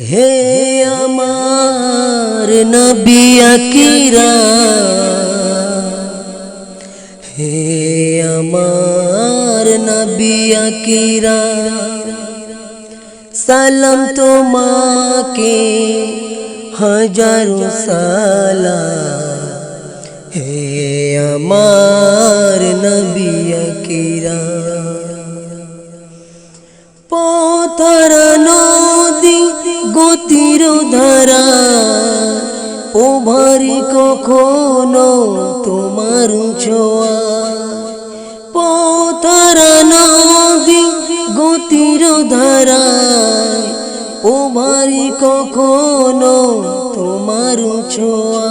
হে আমার নবী আকিরা। হে আমার নবী আকিরা। সালাম তোমাকে, হাজারো সালাম। হে আমার নবী আকিরা। পথর নদী গতির ধারা, ও ভারি কখনো তোমার ছোঁয়া। পথর নদী গতির ধারা ও ভারি কখনো তোমার ছোঁয়া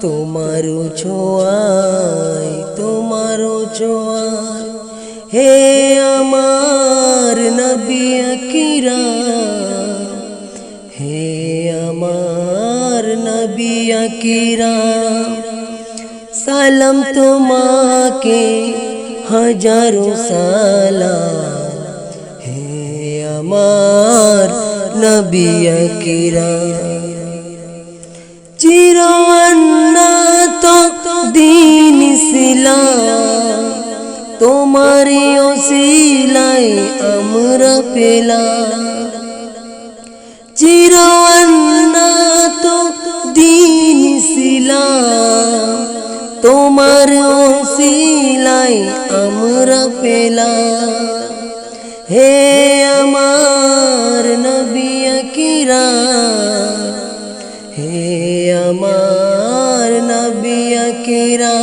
তোমার ছোঁয়ায় তোমার ছোঁয়ায়। হে আমার নবী আকিরা হে আমার নবী আকিরা সালাম তোমাকে হাজারো সালাম। হে আমার নবী আকিরা চিরন্নাত দিন ইসলাম তোমার ওসিলায় আমরা পেলাম। চিরন্নাত দিন ইসলাম। তোমার ওসিলায় আমরা পেলাম। হে আমার নবী আকিরা হে আমার নবী আকিরা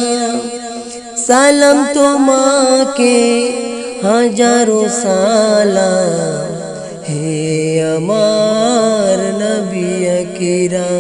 সালাম তোমাকে হাজারো সালাম। হে আমার নবী আকিরা